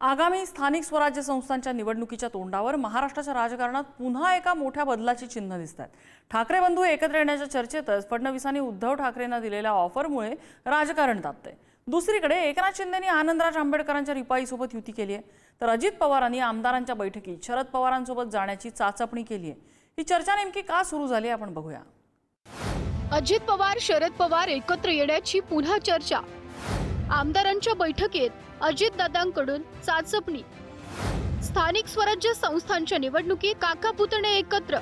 आगामी स्थानिक स्वराज्य संस्थांच्या निवडणुकीच्या तोंडावर महाराष्ट्राच्या राजकारणात पुन्हा एका मोठ्या बदलाची चिन्ह दिसत आहेत ठाकरे बंधू एकत्र येण्याच्या चर्चेतच फडणवीसांनी उद्धव ठाकरेंना दिलेल्या ऑफरमुळे राजकारण तापतंय. दुसरीकडे एकनाथ शिंदेनी आनंदराज आंबेडकरांच्या रिपाईसोबत युती केली आहे. तर अजित पवारांनी आमदारांच्या बैठकीत शरद पवारांसोबत जाण्याची चाचपणी केली आहे. ही चर्चा नेमकी का सुरू झाली आहे आपण बघूया. अजित पवार शरद पवार एकत्र येण्याची पुन्हा चर्चा. आमदारांच्या बैठकीत अजितदादांकडून चाचपणी. स्थानिक स्वराज्य संस्थांच्या निवडणुकीत काका पुतणे एकत्र.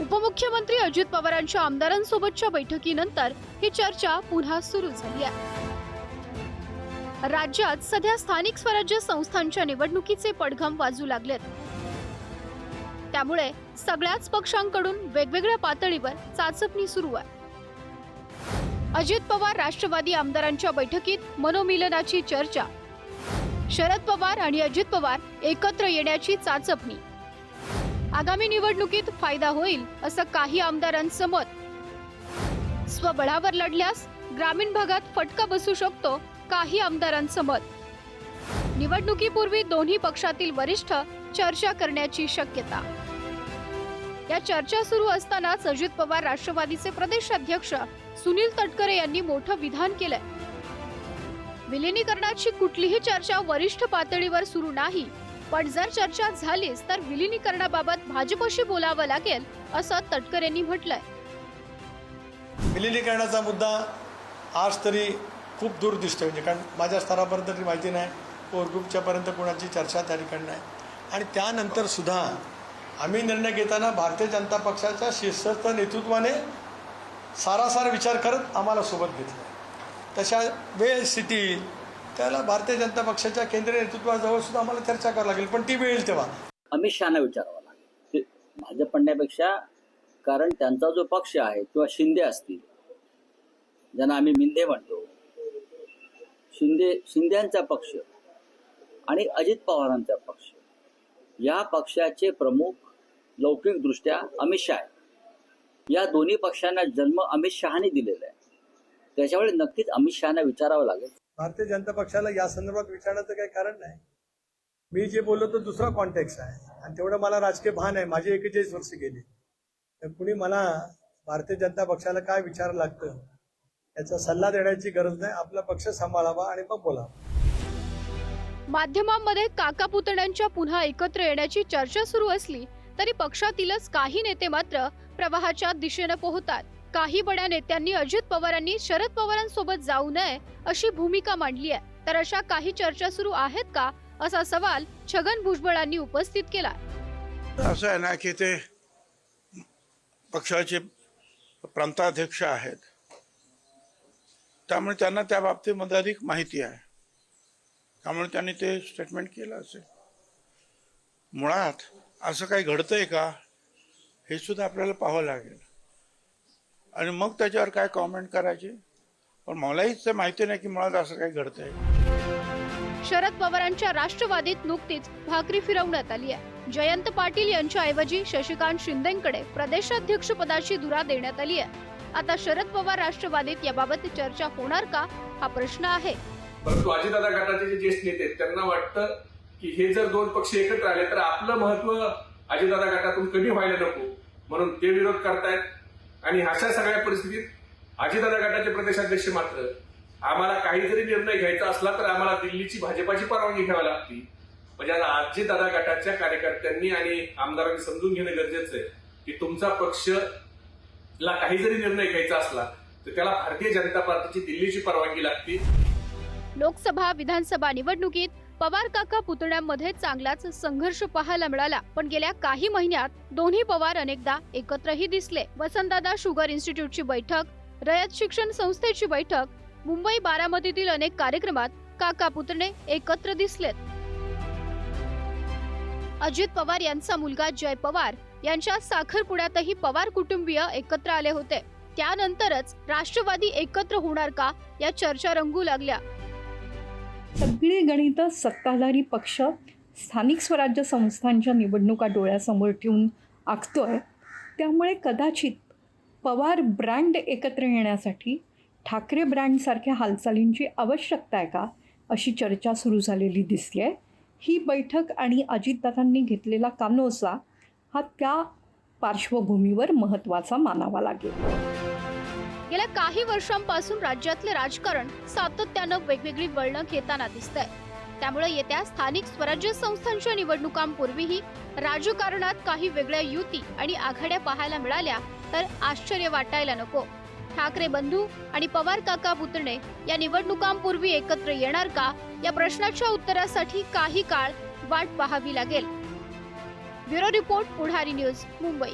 उपमुख्यमंत्री अजित पवारांच्या आमदारांसोबतच्या बैठकीनंतर ही चर्चा पुन्हा सुरू झाली आहे. राज्यात सध्या स्थानिक स्वराज्य संस्थांच्या निवडणुकीचे पडघम वाजू लागलेत. त्यामुळे सगळ्याच पक्षांकडून वेगवेगळ्या पातळीवर चाचपणी सुरू आहे. अजित पवार राष्ट्रवादी आमदारांच्या बैठकीत मनोमिलनाची चर्चा. शरद पवार आणि अजित पवार एकत्र येण्याची चाचपणी. आगामी निवडणुकीत फायदा होईल असं काही आमदारांचं मत. स्वबळावर लढल्यास ग्रामीण भागात फटका बसू शकतो काही आमदारांचं मत. निवडणुकीपूर्वी दोन्ही पक्षातील वरिष्ठ चर्चा करण्याची शक्यता. या चर्चा सुरू असतानाच अजित पवार राष्ट्रवादीचे प्रदेशाध्यक्ष सुनील तटकरे यांनी मोठं विधान केलंय. विलिनीकरणाची कुठलीही चर्चा वरिष्ठ पातळीवर सुरू नाही पण जर चर्चा झालीच तर विलिनीकरणाबाबत भाजपशी बोलावं लागेल असं तटकरेंनी म्हटलंय. विलिनीकरणाचा मुद्दा आज तरी खूप दूर दिसतोय म्हणजे कारण माझ्या स्तरापर्यंत तरी माहिती नाही कोर ग्रुपच्यापर्यंत कोणाची चर्चा त्या ठिकाणी नाही. आणि त्यानंतर सुद्धा आम्ही निर्णय घेताना भारतीय जनता पक्षाच्या शीर्षस्थ नेतृत्वाने सारासार विचार करत आम्हाला सोबत घेतलं. तशा वेळ स्थिती त्याला भारतीय जनता पक्षाच्या केंद्रीय नेतृत्वाजवळ सुद्धा आम्हाला चर्चा करावी लागेल पण ती वेळ येईल तेव्हा. अमित शहाना विचारावं लागेल. ते भाजप म्हणण्यापेक्षा कारण त्यांचा जो पक्ष आहे किंवा शिंदे असतील ज्यांना आम्ही मिंदे म्हणतो शिंदे शिंद्यांचा पक्ष आणि अजित पवारांचा पक्ष या पक्षाचे प्रमुख लौकिकदृष्ट्या अमित शहा आहे या दोन्ही पक्षांना जन्म अमित शहाने दिलेला आहे. त्याच्यामुळे नक्कीच अमित शहाना विचारावं लागेल. भारतीय जनता पक्षाला या संदर्भात विचारण्याचं काही कारण नाही. मी जे बोललो तो दुसरा कॉन्टेक्स्ट आहे. आणि तेवढं मला राजकीय भान आहे. माझी एकेचाळीस वर्ष गेली. तर कुणी मला भारतीय जनता पक्षाला काय विचार लागतं याचा सल्ला देण्याची गरज नाही. आपला पक्ष सांभाळावा आणि मग बोलावा. माध्यमांमध्ये काका पुतण्यांच्या पुन्हा एकत्र येण्याची चर्चा सुरू असली तरी पक्षातीलच काही नेते मात्र प्रवाहाच्या दिशेनं पोहतात. काही बड्या नेत्यांनी अजित पवारांनी शरद पवारांसोबत जाऊ नये अशी भूमिका मांडली आहे. तर अशा काही चर्चा सुरू आहेत का? असा सवाल छगन भुजबळांनी उपस्थित केला. असं आहे ना की ते पक्षाचे प्रांताध्यक्ष आहेत. त्यामुळे त्यांना त्या बाबतीमध्ये अधिक माहिती आहे. त्यामुळे त्यांनी ते स्टेटमेंट केलं असेल. मुळात असं काही घडतंय का? हे सुद्धा आपल्याला पाहावं लागेल. आणि मग त्याच्यावर काय कॉमेंट करायचे? पण मलाही ते माहिती नाही की मुळात असं काही घडतंय. शरद पवारांच्या राष्ट्रवादीत नुकतीच भाकरी फिरवण्यात आली आहे. जयंत पाटील यांच्या ऐवजी शशिकांत शिंदेकडे प्रदेशाध्यक्ष पदाची धुरा देण्यात आली आहे. आता शरद पवार राष्ट्रवादीत याबाबत चर्चा होणार का? हा प्रश्न आहे. परंतु अजितदादा गटाचे जे ज्येष्ठ नेते आहेत त्यांना वाटतं की हे जर दोन पक्ष एकत्र आले तर आपलं महत्त्व अजितदादा गटातून कमी व्हायला नको म्हणून ते विरोध करतायत. आणि अशा सगळ्या परिस्थितीत अजितदादा गटाचे प्रदेशाध्यक्ष मात्र आम्हाला काही जरी निर्णय घ्यायचा असला तर आम्हाला दिल्लीची भाजपाची परवानगी घ्यावी लागती. म्हणजे आता अजितदादा गटाच्या कार्यकर्त्यांनी आणि आमदारांनी समजून घेणं गरजेचं आहे की तुमचा पक्ष ला काही जरी निर्णय घ्यायचा असला तर त्याला भारतीय जनता पार्टीची दिल्लीची परवानगी लागते. लोकसभा विधानसभा निवडणुकीत पवार काका पुतण्यांमध्ये चांगलाच संघर्ष पाहायला मिळाला. पण गेल्या काही महिन्यात दोन्ही पवार अनेकदा एकत्रही दिसले. वसंतदादा शुगर इन्स्टिट्यूटची बैठक रयत शिक्षण संस्थेची बैठक मुंबई बारामतीतील अनेक कार्यक्रमात काका पुतणे एकत्र दिसलेत. अजित पवार यांचा मुलगा जय पवार यांच्या साखरपुड्यातही पवार कुटुंबीय एकत्र आले होते. त्यानंतरच राष्ट्रवादी एकत्र होणार का या चर्चा रंगू लागल्या. सगळी गणितं सत्ताधारी पक्ष स्थानिक स्वराज्य संस्थांच्या निवडणुका डोळ्यासमोर ठेवून आखतोय. त्यामुळे कदाचित पवार ब्रँड एकत्र येण्यासाठी ठाकरे ब्रँडसारख्या हालचालींची आवश्यकता आहे का अशी चर्चा सुरू झालेली दिसते ही बैठक आणि अजितदादांनी घेतलेला कानोसा हा त्या पार्श्वभूमीवर महत्त्वाचा मानावा लागेल. गेल्या काही वर्षांपासून राज्यातले राजकारण सातत्यानं वेगवेगळी वळणं घेताना दिसतंय. त्यामुळे येत्या स्थानिक स्वराज्य संस्थांच्या निवडणुकांपूर्वीही राजकारणात काही वेगळ्या युती आणि आघाड्या पाहायला मिळाल्या तर आश्चर्य वाटायला नको. ठाकरे बंधू आणि पवार काका पुतणे या निवडणुकांपूर्वी एकत्र येणार का? या प्रश्नाच्या उत्तरासाठी काही काळ वाट पाहावी लागेल. Bureau report Pudhari news Mumbai.